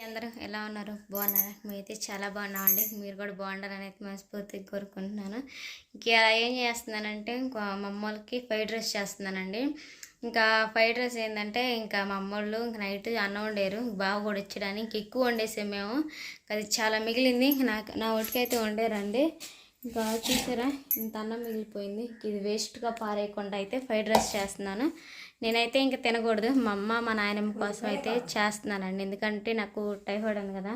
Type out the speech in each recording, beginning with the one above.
అందరూ ఎలా ఉన్నారు? బాగున్నారా? మేమైతే చాలా బాగున్నామండి. మీరు కూడా బాగుండాలని అయితే మనస్ఫూర్తిగా కోరుకుంటున్నాను. ఇంకా ఏం చేస్తున్నానంటే ఇంకా మా అమ్మోళ్ళకి ఫ్రైడ్ రైస్ చేస్తున్నానండి. ఇంకా ఫ్రైడ్ రైస్ ఏంటంటే ఇంకా మా అమ్మోళ్ళు ఇంక నైట్ అన్నం వండారు. బాగా కూడా వచ్చడానికి ఇంక ఎక్కువ వండేసాం మేము. అది చాలా మిగిలింది. నాకు నా ఒటికైతే వండారండి. ఇంకా చూసారా? ఇంత అన్నం మిగిలిపోయింది. ఇది వేస్ట్గా పారేయకుండా అయితే ఫ్రైడ్ రైస్ చేస్తున్నాను. నేనైతే ఇంకా తినకూడదు. మా అమ్మ మా నాయనమ్మ కోసం అయితే చేస్తున్నానండి. ఎందుకంటే నాకు టైఫాయిడ్ ఉంది కదా.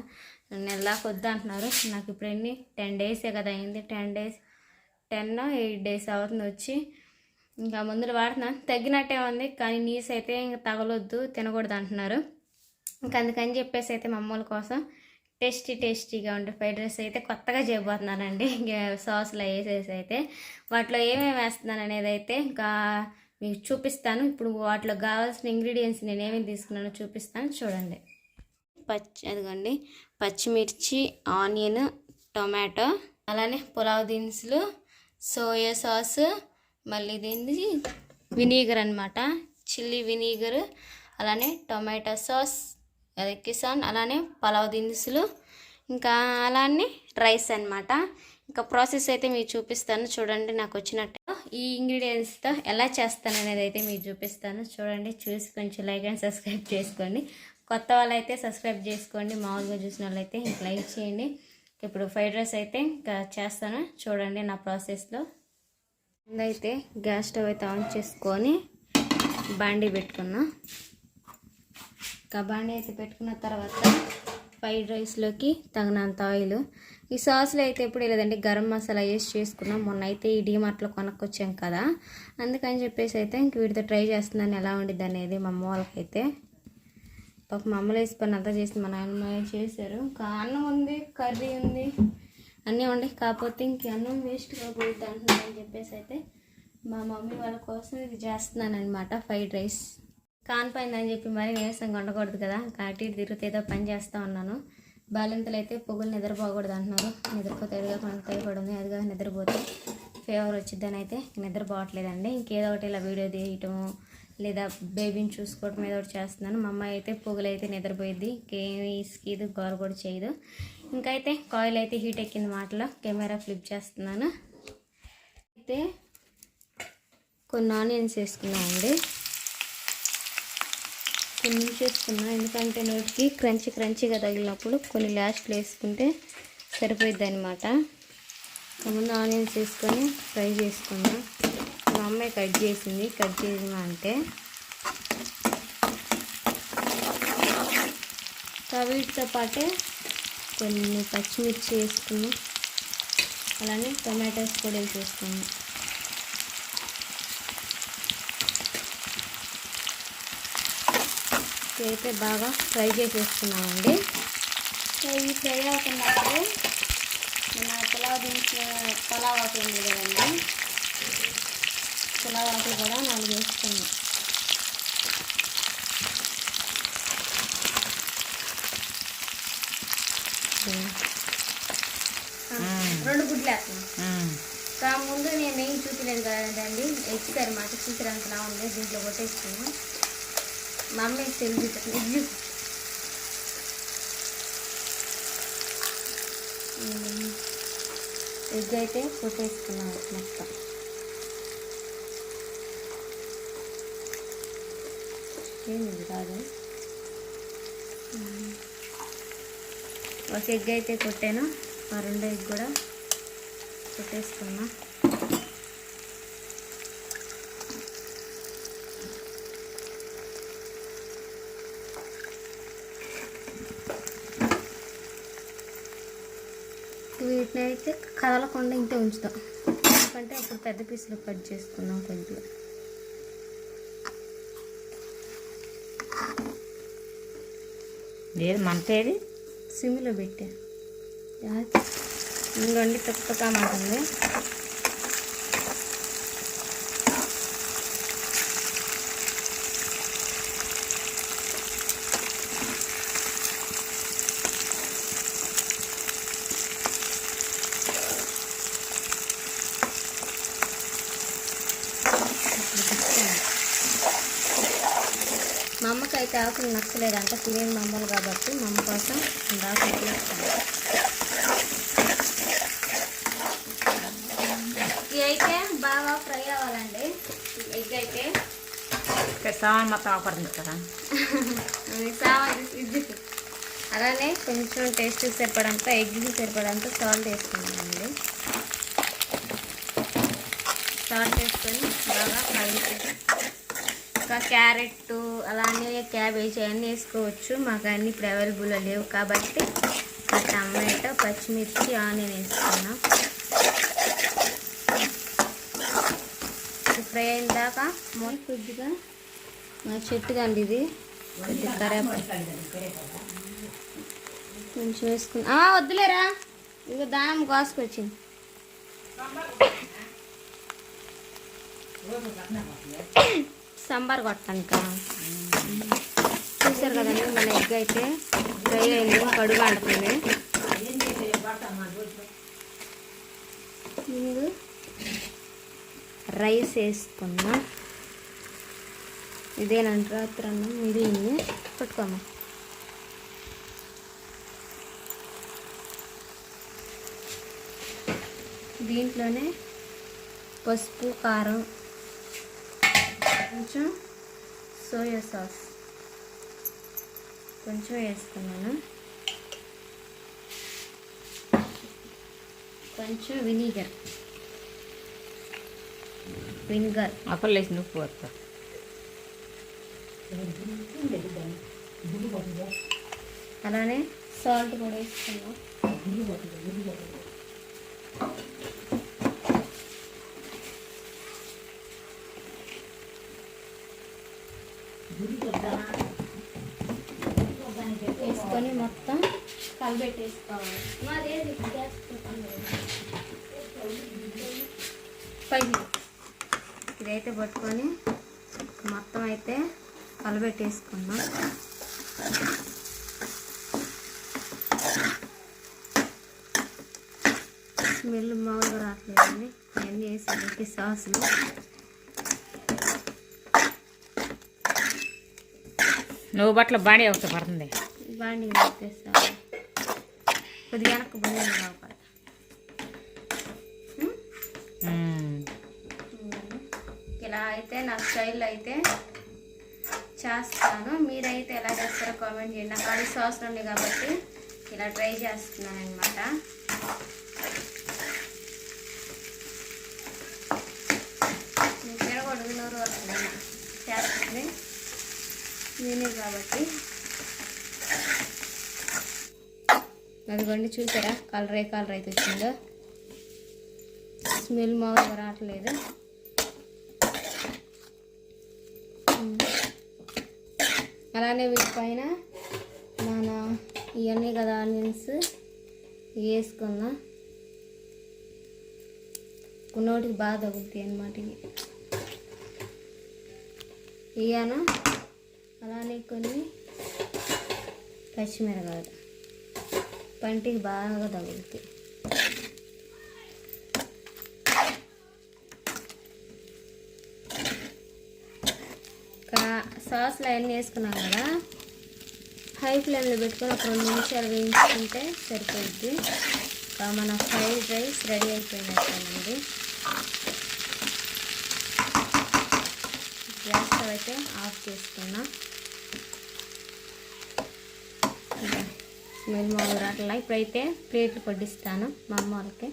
నెలలాకు వద్దు అంటున్నారు. నాకు ఇప్పుడు ఎన్ని? టెన్ డేసే కదా అయింది. Ten days ten eight days అవుతుంది వచ్చి. ఇంకా మందులు వాడుతున్నాను తగ్గినట్టే ఉంది. కానీ నీస్ అయితే ఇంకా తగలొద్దు. తినకూడదు అంటున్నారు. ఇంకా అందుకని చెప్పేసి అయితే మా అమ్మల కోసం టేస్టీ టేస్టీగా ఉండే ఫ్రైడ్ రైస్ అయితే కొత్తగా చేయబోతున్నానండి. ఇంకా సాస్లో వేసేసి అయితే వాటిలో ఏమేమి వేస్తున్నాను అనేది అయితే ఇంకా మీకు చూపిస్తాను. ఇప్పుడు వాటిలో కావాల్సిన ఇంగ్రీడియంట్స్ నేను ఏమేమి తీసుకున్నానో చూపిస్తాను. చూడండి. పచ్చి అదిగోండి. పచ్చిమిర్చి ఆనియన్ టొమాటో అలానే పులావ్ దినుసులు సోయా సాస్ మళ్ళీ దీన్ని వినీగర్ అనమాట చిల్లీ వినీగర్ అలానే టొమాటో సాస్ కిసాన్ అలానే పలావ్ దినుసులు ఇంకా అలానే రైస్ అన్నమాట. ఇంకా ప్రాసెస్ అయితే మీకు చూపిస్తాను. చూడండి నాకు వచ్చినట్టు. ఈ ఇంగ్రీడియంట్స్తో ఎలా చేస్తాను అనేది అయితే మీకు చూపిస్తాను. చూడండి చూసి కొంచెం లైక్ అండ్ సబ్స్క్రైబ్ చేసుకోండి. కొత్త వాళ్ళైతే సబ్స్క్రైబ్ చేసుకోండి. మామూలుగా చూసిన వాళ్ళైతే ఇంకా లైక్ చేయండి. ఇప్పుడు ఫ్రైడ్ రైస్ అయితే ఇంకా చేస్తాను. చూడండి నా ప్రాసెస్లో. ముందైతే గ్యాస్ స్టవ్ అయితే ఆన్ చేసుకొని బాండీ పెట్టుకున్నా. ఇంకా అయితే పెట్టుకున్న తర్వాత ఫ్రైడ్ రైస్లోకి తగినంత ఆయిల్. ఈ సాస్లో అయితే ఎప్పుడు లేదండి గరం మసాలా వేసి చేసుకున్నాం. మొన్న అయితే ఈ డీమార్ట్లో కొనుక్కొచ్చాం కదా. అందుకని చెప్పేసి అయితే ఇంక వీటితో ట్రై చేస్తున్నాను ఎలా ఉండిద్ది అనేది మా అమ్మ వాళ్ళకైతే. పాప మా అమ్మలు వేసి పని అంతా చేసి మా నాయనమ్మ చేశారు. ఇంకా అన్నం ఉంది కర్రీ ఉంది అన్నీ ఉండి కాకపోతే ఇంక అన్నం వేస్ట్ కాకూడదు అని చెప్పేసి అయితే మా మమ్మీ వాళ్ళ కోసం ఇది చేస్తున్నాను అనమాట ఫ్రైడ్ రైస్. కానిపోయిందని చెప్పి మరి నీరసంగా ఉండకూడదు కదా. కాటి ఇటు తిరుగుతూ ఏదో పని చేస్తూ ఉన్నాను. బాలింతలు అయితే పొగులు నిద్రపోకూడదు అంటున్నారు. నిద్రపోతే ఎదుగా మనకు ఉంది. అదిగా నిద్రపోతే ఫీవర్ వచ్చిద్దని అయితే నిద్రపోవట్లేదండి. ఇంకేదో ఒకటి ఇలా వీడియో తీయటము లేదా బేబీని చూసుకోవటం ఏదో ఒకటి చేస్తున్నాను. మా అమ్మాయి అయితే పొగులు అయితే నిద్రపోయిద్ది. ఇంకేమి ఇసుకీదు గోర కూడా చేయదు. ఇంకైతే కాయిల్ అయితే హీట్ ఎక్కింది మాటలో. కెమెరా ఫ్లిప్ చేస్తున్నాను. అయితే కొన్ని ఆనియన్స్ వేసుకున్నామండి. కొన్ని చేసుకున్నా ఎందుకంటే నోటికి క్రంచి క్రంచిగా తగిలినప్పుడు కొన్ని లాస్ట్లు వేసుకుంటే సరిపోయిద్ది అనమాట ముందు ఆనియన్స్ వేసుకొని ఫ్రై చేసుకున్నా. మా అమ్మాయి కట్ చేసింది. కట్ చేయమా అంటే ఇంకా వీటితో పాటే కొన్ని పచ్చిమిర్చి వేసుకుని అలానే టొమాటోస్ కూడా వేసేసుకున్నాం. అయితే బాగా ఫ్రై చేసేసుకున్నామండి. సో ఇవి ఫ్రై అవుతున్నప్పుడు మన పులావ్ దించిన పులావ్ ఆకులు ఉంది కదండి. పులావ్ ఆకులు కూడా నాలుగు వేసుకున్నాం. రెండు గుడ్లు వేస్తున్నాం. కా ముందు నేను ఏం చూపించలేదు కదండి. ఎక్కితారు మాట చూసిరంతలా ఉంది దీంట్లో కొట్టేసుకున్నాం. మా అమ్మ తెలిసి ఎగ్ అయితే కొట్టేసుకున్నాను మొత్తం. ఏమి కాదు? ఒక ఎగ్ అయితే కొట్టాను ఆ రెండో ఎగ్ కూడా కొట్టేసుకున్నా. అయితే కదలకుండా ఇంతే ఉంచుతాం. ఎందుకంటే అప్పుడు పెద్ద పీసులు కట్ చేసుకున్నాం కొద్దిగా. లేదు మంట ఏది సిమ్లో పెట్టా. ఇంకొండి తొక్కగా మాటుంది మా అమ్మకైతే అయితే ఆకులు నచ్చలేదంట. తినేది మా అమ్మలు కాబట్టి మా అమ్మ కోసం రెండు ఆకులు తీస్తాను ఇవి అయితే బాగా ఫ్రై అవ్వాలండి. ఎగ్ అయితే సామాన్ మొత్తం ఆపడుతుంది కదా సామాన్ అలానే కొంచెం టేస్ట్ సరిపడంత ఎగ్కి సరిపడంత సాల్ట్ వేసుకున్నామండి సాల్ట్ వేసుకొని బాగా కలిపి ఇంకా క్యారెట్ అలానే క్యాబేజీ అన్నీ వేసుకోవచ్చు. మాకు అన్నీ ఇప్పుడు అవైలబుల్లో లేవు కాబట్టి ఇంకా టమాటో పచ్చిమిర్చి ఆనియన్ వేసుకున్నాం ఫ్రై అయిన దాకా మొన్న కొద్దిగా మా చెట్టు కండి ఇది. కొద్దిగా కరేపాకు కొంచెం వేసుకుని ఆ, వద్దులేరా. ఇదిగో దానం కోసుకొచ్చింది. సాంబార్ కొట్టానుక చూసారు కదండి మన ఎగ్ అయితే ఫ్రై అయింది కడుగు అంటుంది ముందు రైస్ వేసుకున్నా. ఇదేనంట రాత్రి అన్నం మిగిలింది పెట్టుకోమా దీంట్లోనే పసుపు కారం కొంచెం సోయా సాస్. కొంచెం వేసుకున్నాను. కొంచెం వినీగర్. వినిగర్. అప్పలు వేసి నువ్వు వస్తా అలానే సాల్ట్ కూడా వేసుకున్నాం. వేసుకొని మొత్తం గ్యాస్ పైకి ఇదైతే పట్టుకొని మొత్తం అయితే కలబెట్టేసుకున్నాం స్మెల్ మామూలుగా రావట్లేదండి. అన్నీ వేసి సాసులు. నువ్వు బట్టలు బాడీ ఒకటి పడుతుంది. బాండి కొద్దిగా వెనక్కి. ఇలా అయితే నా స్టైల్ అయితే చేస్తాను. మీరైతే ఎలా చేస్తారో కామెంట్ చేయండి. నాకు అది సాస్ ఉంది కాబట్టి ఇలా ట్రై చేస్తున్నాను అనమాట నోరు వస్తుంది చేస్తుంది. నేనే కాబట్టి. అదిగోండి చూసారా? కలర్ కలర్ అయితే వచ్చిందో. స్మెల్ మామూలుగా రావట్లేదు. అలానే వీటి పైన మన ఇవన్నీ కదా ఆనియన్స్ వేసుకుందాం కొన్నోటికి బాగా తగులుతాయి అన్నమాట ఇవి. ఇయ్యాను? అలానే కొన్ని పచ్చిమిరకాయలు పంటికి బాగా తగులుతాయి. ఇంకా సాస్లు అవన్నీ వేసుకున్నాం కదా. హై ఫ్లేమ్లో పెట్టుకొని ఒక రెండు నిమిషాలు వేయించుకుంటే సరిపోద్ది. ఇంకా మన ఫ్రైడ్ రైస్ రెడీ అయిపోయినట్టేనండి గ్యాస్ అయితే ఆఫ్ చేసుకున్నాం. స్మెల్ మామూలు రాట్లా ఇప్పుడైతే ప్లేట్లు పట్టిస్తాను మా అమ్మ వాళ్ళకి.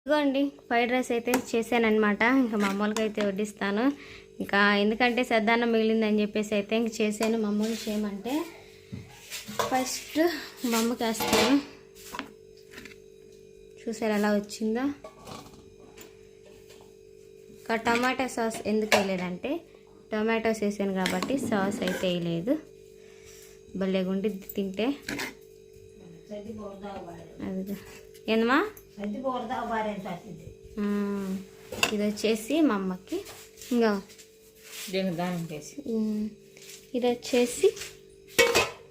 ఇదిగోండి ఫ్రైడ్ రైస్ అయితే చేశానమాట ఇంకా మా అమ్మలకి అయితే వడ్డిస్తాను. ఇంకా ఎందుకంటే సద్దానం మిగిలిందని చెప్పేసి అయితే ఇంక చేశాను. మా అమ్మలు చేయమంటే ఫస్ట్ మా అమ్మకి వేస్తాను చూసారు ఎలా వచ్చిందో? ఇంకా టమాటా సాస్ ఎందుకు వేయలేదంటే టమాటోస్ వేసాను కాబట్టి సాస్ అయితే వేయలేదు. భలేగుండి తింటే. అది ఏందమ్మా? ఇది వచ్చేసి మా అమ్మకి. ఇంకా ఇది వచ్చేసి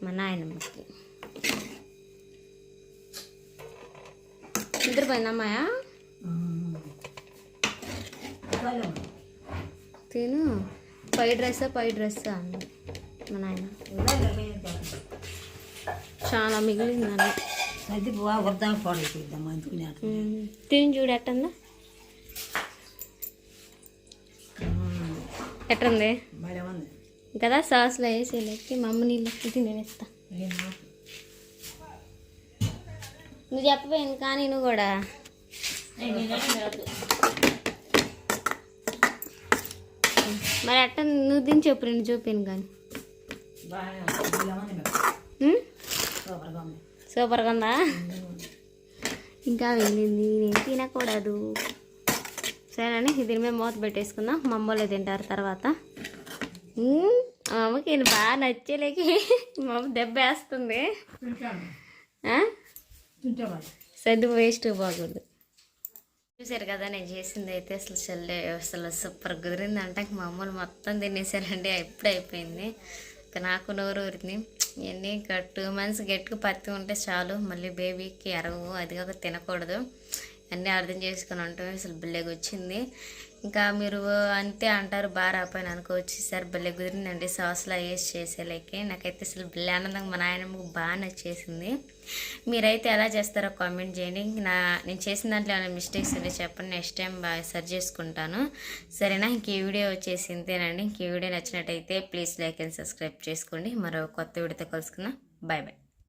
మా నాయనమ్మకి. నిద్రపోయిందమ్మాయా తిను. ఫ్రైడ్ రైస్ ఫ్రైడ్ రైస్ అన్న. మా నాయన. చాలా అది అందుకునే మ్మ్. తిని చూడు ఎట్టుందా? ఎట్టుంది? కదా సాస్లో వేసి లెక్కి మా అమ్మ నీళ్ళు ఎక్కి నేను ఇస్తా. నువ్వు చెప్పపోయింది కానీ నువ్వు కూడా. మరి అట్ట నువ్వు తిని చెప్పు నేను చూపాను కానీ? సూపర్గా ఉంది. ఇంకా వెళ్ళింది నేను తినకూడదు. సరేనండి దీని మీద మూత పెట్టేసుకుందాం. మా అమ్మలే తింటారు తర్వాత. అమ్మకి ఇది బాగా నచ్చేలేకి. మా అమ్మ దెబ్బ వేస్తుంది. సర్ది వేస్ట్ బాగుంది చూసారు కదా నేను చేసింది అయితే అసలు చల్లే అసలు సూపర్ కుదిరింది అంటే మా అమ్మలు మొత్తం తినేసారండి ఎప్పుడు అయిపోయింది. ఇక నాకు నోరు ఊరింది. ఇవన్నీ టూ మంత్స్ గట్టిగా పత్తి ఉంటే చాలు మళ్ళీ బేబీకి ఎరవు అది కాక తినకూడదు. అన్నీ అర్థం చేసుకుని ఉంటాం అసలు బిల్లెగా వచ్చింది ఇంకా మీరు అంతే అంటారు బాగా రాపోయిన అనుకోవచ్చు. సార్ భలే కుదిరిందండి. సాస్లో వేసి చేసేలాకి. నాకైతే అసలు భలే ఆనందంగా మా నాయనమ్మకు బాగా నచ్చేసింది. మీరైతే ఎలా చేస్తారో కామెంట్ చేయండి. నా నేను చేసిన దాంట్లో ఏమైనా మిస్టేక్స్ ఉంటే చెప్పండి. నెక్స్ట్ టైం బాగా సర్చ్ చేసుకుంటాను. సరేనా? ఇంక ఈ వీడియో వచ్చేసి ఇంతేనండి ఇంక ఈ వీడియో నచ్చినట్టయితే ప్లీజ్ లైక్ అండ్ సబ్స్క్రైబ్ చేసుకోండి. మరో కొత్త వీడియోతో కలుసుకుందాం. Bye bye